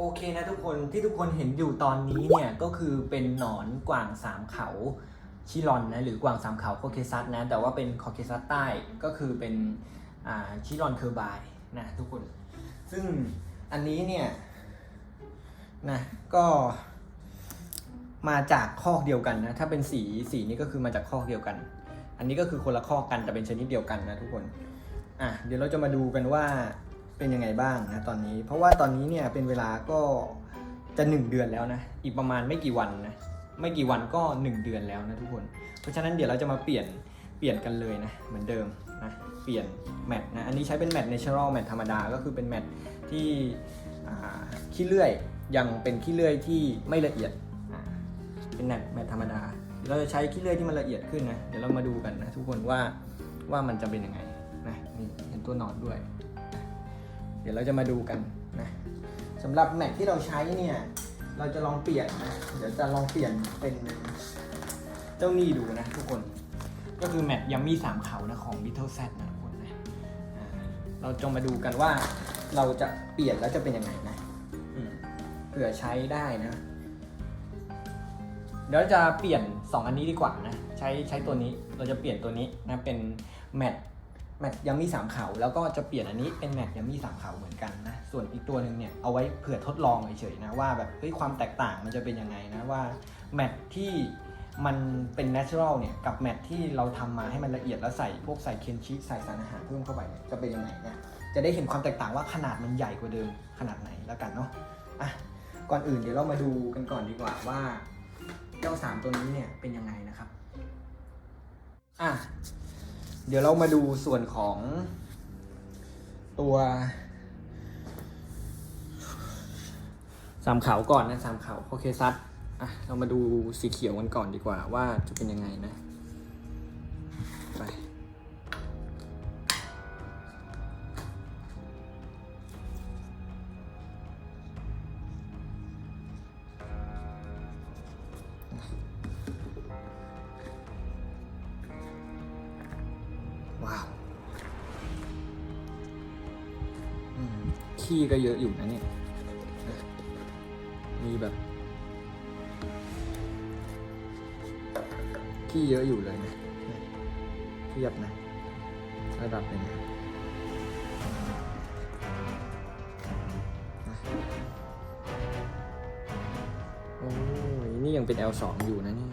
โอเคนะทุกคนที่ทุกคนเห็นอยู่ตอนนี้เนี่ยก็คือเป็นหนอนกวางสามเขาชิลอนนะหรือกวางสามเขาโคเคซัสนะแต่ว่าเป็นโคเคซัสใต้ก็คือเป็นชิลอนเคอร์บายนะทุกคน ซึ่งอันนี้เนี่ยนะก็มาจากคอกเดียวกันนะถ้าเป็นสีสีนี้ก็คือมาจากคอกเดียวกัน อันนี้ก็คือคนละคอกกันแต่เป็นชนิดเดียวกันนะทุกคนอะเดี๋ยวเราจะมาดูกันว่า เป็นยังไงบ้างนะตอนนี้ เพราะว่าตอนนี้เนี่ยเป็นเวลาก็จะ 1 เดือนแล้วนะ อีกประมาณไม่กี่วันนะ ไม่กี่วันก็ 1 เดือนแล้วนะทุกคน เพราะฉะนั้นเดี๋ยวเราจะมาเปลี่ยน เปลี่ยนกันเลยนะ เหมือนเดิมนะ เปลี่ยนแมทนะ อันนี้ใช้เป็นแมทเนเชอรัลแมทธรรมดา ก็คือเป็นแมทที่ขี้เลื่อยยังเป็นขี้เลื่อยที่ไม่ละเอียด เป็นแมทแมทธรรมดา เราจะใช้ขี้เลื่อยที่มันละเอียดขึ้นนะ เดี๋ยวเรามาดูกันนะทุกคนว่าว่ามันจะเป็นยังไงนะนี่เห็นตัวหนอนด้วย ดี๋ยวเราจะมาดูกันนะสำหรับแมทที่เราใช้เนี่ย เราจะลองเปลี่ยนนะเดี๋ยวจะลองเปลี่ยนเป็นเจ้านี่ดูนะทุกคน ก็คือแมทยัมมี่สามเขานะของ Little Z นะทุกคนนะเราจะมาดูกันว่าเราจะเปลี่ยนแล้วจะเป็นยังไงนะเผื่อใช้ได้นะ เดี๋ยวจะเปลี่ยน 2 อันนี้ดีกว่านะ ใช้ใช้ตัวนี้เราจะเปลี่ยนตัวนี้นะเป็นแมท แมทยัมมี่สามเขาแล้วก็จะเปลี่ยนอันนี้เป็นแมทยัมมี่สามเขาเหมือนกันนะ ส่วนอีกตัวหนึ่งเนี่ยเอาไว้เผื่อทดลองเฉยๆนะว่าแบบเฮ้ยความแตกต่างมันจะเป็นยังไงนะว่าแมทที่มันเป็น natural เนี่ยกับแมทที่เราทำมาให้มันละเอียดแล้วใส่พวกใส่เคนชิใส่สารอาหารเพิ่มเข้าไปจะเป็นยังไงเนี่ยจะได้เห็นความแตกต่างว่าขนาดมันใหญ่กว่าเดิมขนาดไหนแล้วกันเนาะอะก่อนอื่นเดี๋ยวเรามาดูกันก่อนดีกว่าว่าเจ้าสามตัวนี้เนี่ยเป็นยังไงนะครับอะ เดี๋ยวเรามาดูส่วนของตัวสามขาวก่อนนะสามขาวโอเคซัดอะเรามาดูสีเขียวกันก่อนดีกว่าว่าจะเป็นยังไงนะไป มขี้ก็เยอะอยู่นะเนี่ย มีแบบขี้เยอะอยู่เลยนะเทียบนะ ระดับหนึ่งโอ้ยนี่ยังเป็น L2 อยู่นะเนี่ย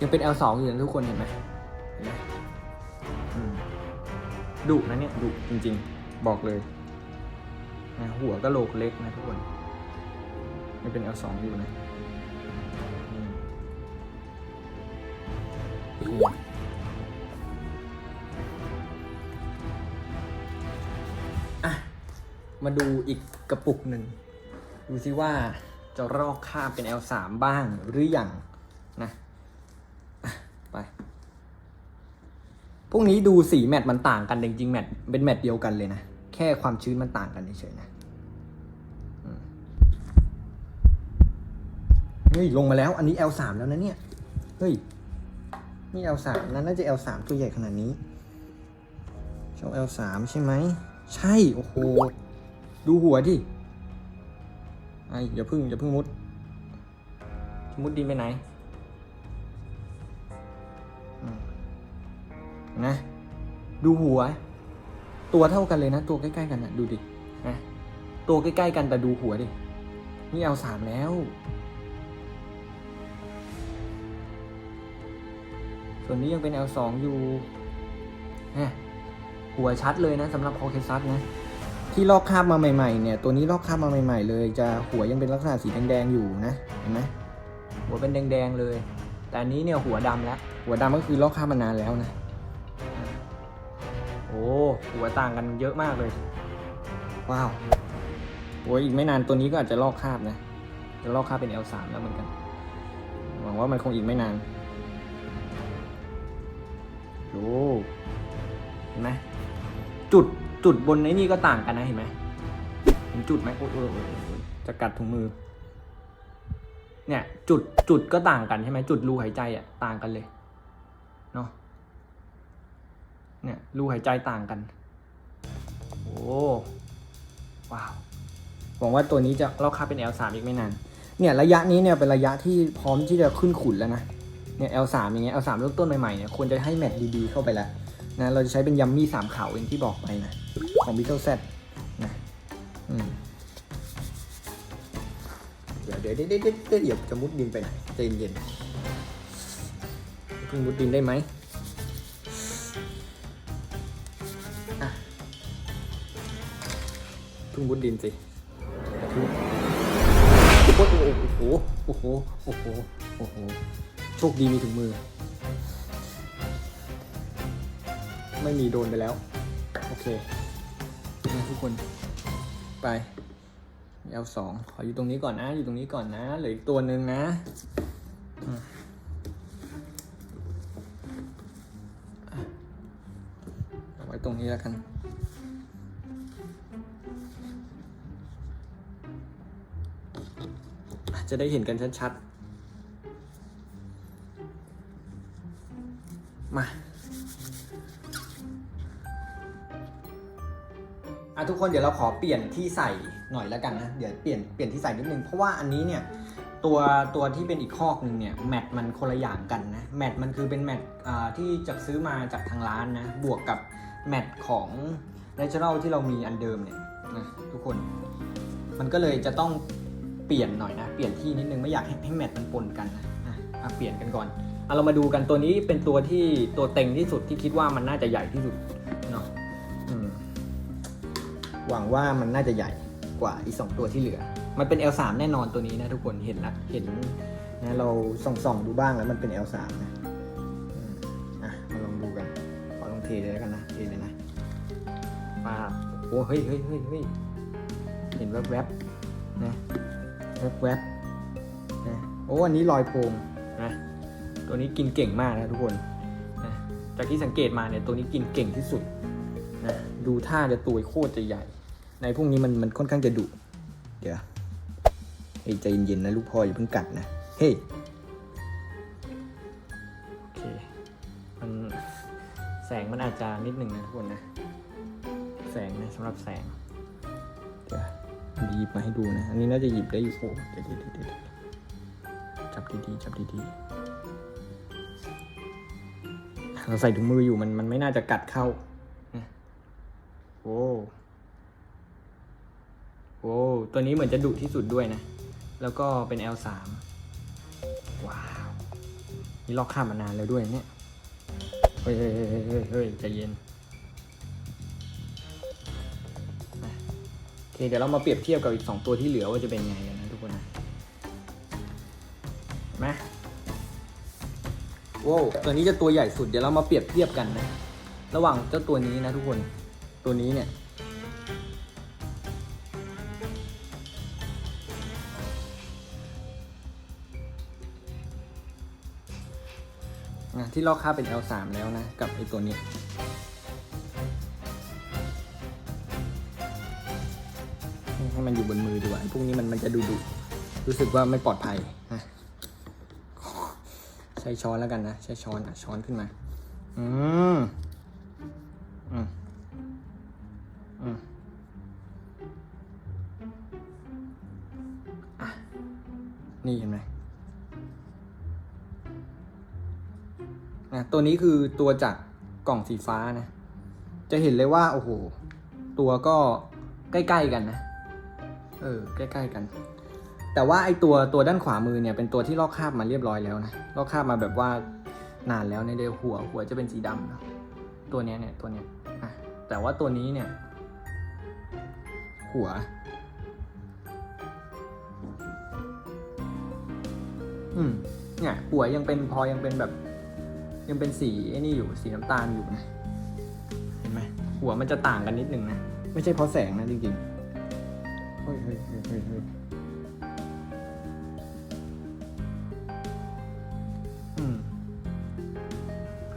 ยังเป็น L2 อยู่นะทุกคนเห็นไหม ดุนะเนี่ยดุจริงๆ บอกเลยนะหัวก็โหลกเล็กนะทุกคนยังเป็น L2 อยู่นะอะมาดูอีกกระปุกหนึ่ง ดูซิว่าจะรอกคาบเป็น L3 บ้างหรืออยังนะ ไป พวกนี้ดูสีแมทมันต่างกันจริงๆแมทเป็นแมทเดียวกันเลยนะ แค่ความชื้นมันต่างกันเฉยๆนะเฮ้ยลงมาแล้ว อันนี้ L3 แล้วนะเนี่ย เฮ้ย นี่ L3 นั้นน่าจะ L3 ตัวใหญ่ขนาดนี้ช่อบ L3 ใช่ไหม ใช่ โอ้โห ดูหัวดิไอ้อย่าพึ่งอย่าพึ่งมุด มุดดินไปไหน นะ ดูหัว ตัวเท่ากันเลยนะ ตัวใกล้ๆกันนะดูดินะตัวใกล้ๆกันแต่ดูหัวดิ นี่เอาสามแล้ว ส่วนนี้ยังเป็น L2 อยู่นะหัวชัดเลยนะสำหรับคอเคซัสนะที่ลอกคราบมาใหม่ๆเนี่ยตัวนี้ลอกคราบมาใหม่ ๆ เลย จะหัวยังเป็นลักษณะสีแดงๆอยู่นะเห็นไหมหัวเป็นแดงๆเลย แต่อันนี้เนี่ยหัวดำแล้ว หัวดำก็คือลอกคราบมานานแล้วนะ หัวต่างกันเยอะมากเลย ว้าวโอ้ยอีกไม่นานตัวนี้ก็อาจจะลอกคราบนะจะลอกคราบเป็น L3 แล้วเหมือนกัน หวังว่ามันคงอีกไม่นานดูเห็นไหมจุดจุดบนไอ้นี่ก็ต่างกันนะเห็นไหมเห็นจุดไหมโอ้ยโอ้ยโอ้ยโอ้ยจะกัดถุงมือ เนี่ย จุดจุดก็ต่างกันใช่ไหมจุดรูหายใจอะต่างกันเลยเนาะ เนี่ยรูหายใจต่างกัน โอ้ว้าวหวังว่าตัวนี้จะลอกคราเป็น L3 อีกไม่นานเนี่ยระยะนี้เนี่ยเป็นระยะที่พร้อมที่จะขึ้นขุนแล้วนะเนี่ย L3 อย่างเงี้ย L3 เริ่มต้นใหม่ๆเนี่ยควรจะให้แมทดีๆเข้าไปแล้วนะเราจะใช้เป็นยัมมี่สามเขาอย่างที่บอกไปนะของ b ิ t เ e Z นะอืมเดี๋ยวเดี๋ยวเดี๋ยวเดี๋ยวเดี๋ยวเดี๋ยวจะมุดดินไปไหนใจเย็นๆเพิ่งมุดดินได้ไหม พิ่งมุดดินสิทุบโอ้โหโอ้โหโอ้โหโอ้โหโชคดีมีถุงมือ ไม่มีโดนไปแล้ว โอเคทุกคนไป L สองขออยู่ตรงนี้ก่อนนะ อยู่ตรงนี้ก่อนนะเหลืออีกตัวหนึ่งนะอืมอะเอาไว้ตรงนี้แล้วกัน จะได้เห็นกันชัดๆ มาอะทุกคนเดี๋ยวเราขอเปลี่ยนที่ใส่หน่อยแล้วกันนะ เดี๋ยวเปลี่ยนเปลี่ยนที่ใส่นิดนึง เพราะว่าอันนี้เนี่ยตัวตัวที่เป็นอีกคอกหนึ่งเนี่ยแมทมันคนละอย่างกันนะแมทมันคือเป็นแมทที่จะซื้อมาจากทางร้านนะบวกกับแมทของ Natural ที่เรามีอันเดิมเนี่ยนะทุกคน มันก็เลยจะต้อง เปลี่ยนหน่อยนะ เปลี่ยนที่นิดนึงไม่อยากให้ให้แมทมันปนกันนะอะเปลี่ยนกันก่อนเอาเรามาดูกันตัวนี้เป็นตัวที่ตัวเต็งที่สุดที่คิดว่ามันน่าจะใหญ่ที่สุดเนาะหวังว่ามันน่าจะใหญ่กว่าอีกสองตัวที่เหลือ มันเป็น L3 แน่นอนตัวนี้นะทุกคนเห็นละเห็นนะเราส่องส่องๆดูบ้างแล้วมันเป็น L3 นะอะมาลองดูกันขอลองเทเลยแล้วกันนะเทเลยนะปาโอ้เฮ้ยเฮ้ยเฮ้ยเฮ้ยเห็นแวบๆนะ แวบๆนะโอ้อันนี้ลอยโพรงนะตัวนี้กินเก่งมากนะทุกคนนะจากที่สังเกตมาเนี่ยตัวนี้กินเก่งที่สุดนะดูท่าจะตัวโคตรจะใหญ่ ในพวกนี้มันมันค่อนข้างจะดุเดี๋ยวเฮ้ยใจเย็นๆนะลูกพ่ออย่าเพิ่งกัดนะเฮ้ยโอเคมันแสงมันอาจจะนิดหนึ่งนะทุกคนนะ แสงนะสำหรับแสง หยิบมาให้ดูนะ อันนี้น่าจะหยิบได้อยู่โอ้เดี๋ยวเดี๋ยวเดี๋ยวเจับดีๆจับดีๆเราใส่ถุงมืออยู่มันมันไม่น่าจะกัดเข้าโอ้โอ้ตัวนี้เหมือนจะดุที่สุดด้วยนะ แล้วก็เป็น L3 ว้าว นี่ลอกข้ามมานานแล้วด้วยเนี่ย เฮ้ยเฮ้ยเฮ้ยเฮ้ยเฮ้ยใจเย็น เคเดี๋ยวเรามาเปรียบเทียบกับอีก 2 ตัวที่เหลือว่าจะเป็นไงกันนะทุกคนนะเห็นไหมโว้าวตัวนี้จะตัวใหญ่สุดเดี๋ยวเรามาเปรียบเทียบกันนะ ระหว่างเจ้าตัวนี้นะทุกคนตัวนี้เนี่ยนที่ลอกค่าเป็น L3 แล้วนะ กับไอตัวนี้ ให้มันอยู่บนมือดีกว่าพวกนี้มันมันจะดูดุรู้สึกว่าไม่ปลอดภัยนะใช้ช้อนแล้วกันนะ ใช้ช้อนอะช้อนขึ้นมา อืมอืมอืมอะนี่เห็นไหมนะตัวนี้คือตัวจากกล่องสีฟ้านะ จะเห็นเลยว่า โอ้โห ตัวก็ใกล้ ๆ กันนะ เออใกล้ๆกัน แต่ว่าไอตัวตัวด้านขวามือเนี่ยเป็นตัวที่ลอกคราบมาเรียบร้อยแล้วนะลอกคราบมาแบบว่านานแล้วในเดหัวหัวจะเป็นสีดำนะตัวเนี้ยเนี่ยตัวเนี้ยอะแต่ว่าตัวนี้เนี่ย หัว อืมเนี่ยหัวยังเป็นพอยังเป็นแบบ ยังเป็นสีไอ้นี่อยู่สีน้ำตาลอยู่นะเห็นไหมหัวมันจะต่างกันนิดนึงนะไม่ใช่เพราะแสงนะจริงๆ ฮ้ยเฮ้ยเฮ้ยเฮ้ยเฮ้ย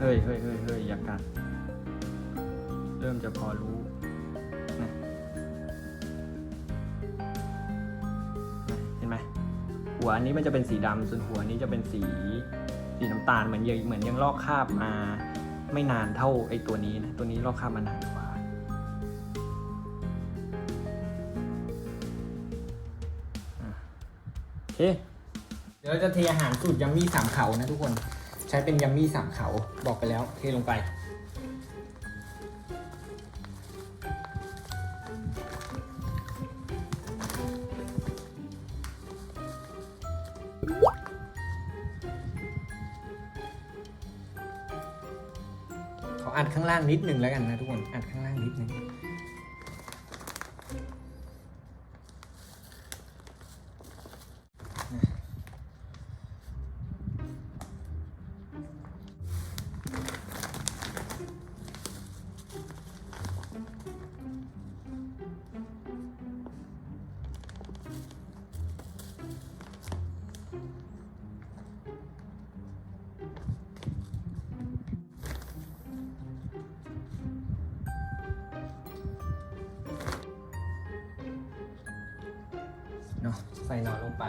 เฮ้ยเฮ้ยเฮ้ยเฮ้ยอยากัดเริ่มจะพอรู้นะเห็นไหมหัวอันนี้มันจะเป็นสีดำส่วนหัวนี้จะเป็นสีสีน้ำตาลเหมือนยังเหมือนยังลอกคราบมา ไม่นานเท่าไอ้ตัวนี้นะตัวนี้ลอกคราบมานานกว่า เค เดี๋ยวเราจะเทอาหารสูตรยัมมี่สามเขานะทุกคน ใช้เป็นยัมมี่สามเขาบอกไปแล้ว เทลงไป ขออัดข้างล่างนิดหนึ่งแล้วกันนะทุกคน อัดข้างล่างนิดหนึ่ง ส่หนอนลงไป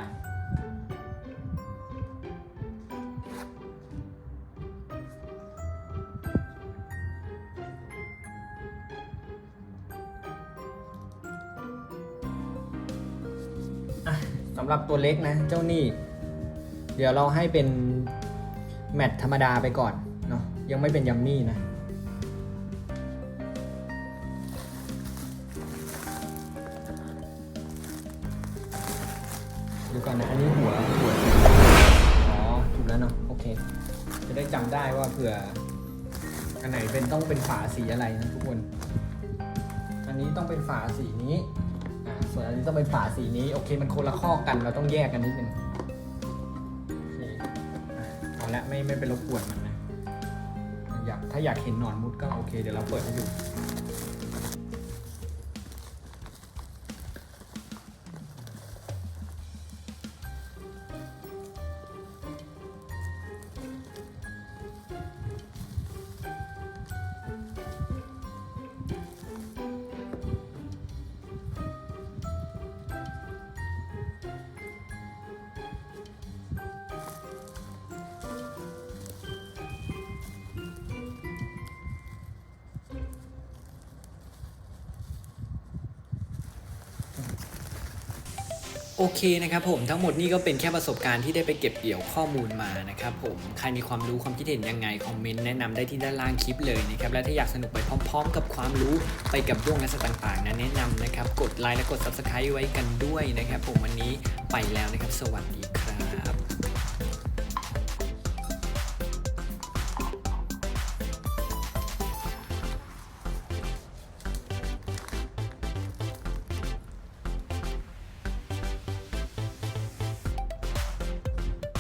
สำหรับตัวเล็กนะ เจ้านี่ เดี๋ยวเราให้เป็นแมตช์ธรรมดาไปก่อนเนาะยังไม่เป็นยัมมี่นะ ดี๋ยวก่อนนะอันนี้หัวหัวอ๋อถูกแล้วเนาะโอเค จะได้จำได้ว่าเผื่ออันไหนเป็นต้องเป็นฝาสีอะไรนะทุกคน อันนี้ต้องเป็นฝาสีนี้อ่าส่วนอันนี้ต้องเป็นฝาสีนี้โอเค มันคนละข้อกันเราต้องแยกกันนิดนึงโอเคอะเอาละไม่ไม่เป็นรบกวนมันนะอยากถ้าอยากเห็นหนอนมุดก็โอเค เดี๋ยวเราเปิดให้ดู โอเคนะครับผมทั้งหมดนี่ก็เป็นแค่ประสบการณ์ที่ได้ไปเก็บเกี่ยวข้อมูลมานะครับผมใครมีความรู้ความคิดเห็นยังไงคอมเมนต์แนะนำได้ที่ด้านล่างคลิปเลยนะครับและถ้าอยากสนุกไปพร้อม ๆ กับความรู้ไปกับด้วงและสักต่างๆนะแนะนำนะครับกดไลค์และกด subscribe ไว้กันด้วยนะครับผมวันนี้ไปแล้วนะครับ สวัสดี